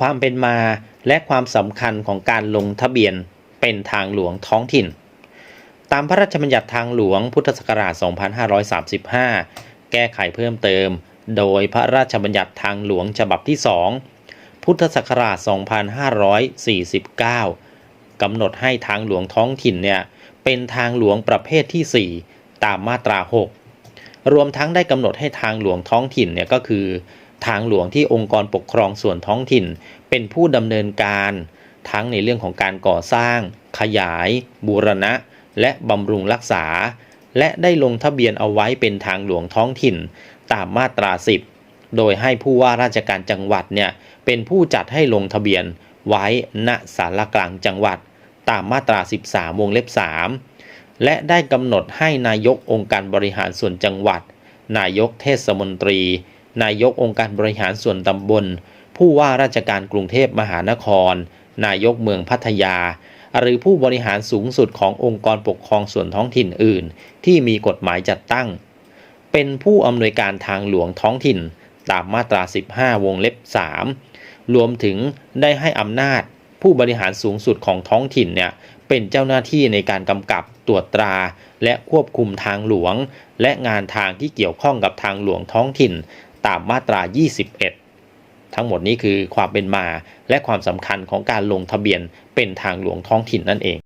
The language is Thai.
ความเป็นมาและความสำคัญของการลงทะเบียนเป็นทางหลวงท้องถิ่น ตามพระราชบัญญัติทางหลวงพุทธศักราช 2535 แก้ไขเพิ่มเติม โดยพระราชบัญญัติทางหลวงฉบับที่ 2 พุทธศักราช 2549 กำหนดให้ทางหลวงท้องถิ่นเนี่ยเป็นทางหลวงประเภทที่ 4 ตามมาตรา 6 รวมทั้งได้กำหนดให้ทางหลวงท้องถิ่นเนี่ยก็คือ ทางหลวงที่องค์กรปกครองส่วนท้องถิ่น เป็นผู้ดำเนินการ ทั้งในเรื่องของการก่อสร้าง ขยาย บูรณะ และบำรุงรักษา และได้ลงทะเบียนเอาไว้เป็นทางหลวงท้องถิ่น ตามมาตรา 10 โดยให้ผู้ว่าราชการจังหวัดเนี่ยเป็นผู้จัดให้ลงทะเบียนไว้ณสารกลางจังหวัด ตามมาตรา 13 วงเล็บ 3 และได้กำหนดให้นายกองค์การบริหารส่วนจังหวัด นายกเทศมนตรี นายกองค์การบริหารส่วนตำบล ผู้ว่าราชการกรุงเทพมหานคร นายกเมืองพัทยา หรือผู้บริหารสูงสุดขององค์กรปกครองส่วนท้องถิ่นอื่น ที่มีกฎหมายจัดตั้ง เป็นผู้อำนวยการทางหลวงท้องถิ่น ตามมาตรา 15 วงเล็บ 3 รวมถึงได้ให้อำนาจผู้บริหารสูงสุดของท้องถิ่นเนี่ยเป็นเจ้าหน้าที่ในการกำกับตรวจตรา และควบคุมทางหลวง และงานทางที่เกี่ยวข้องกับทางหลวงท้องถิ่น ตามมาตรา 21 ทั้งหมดนี้คือความเป็นมาและความสำคัญของการลงทะเบียนเป็นทางหลวงท้องถิ่นนั่นเอง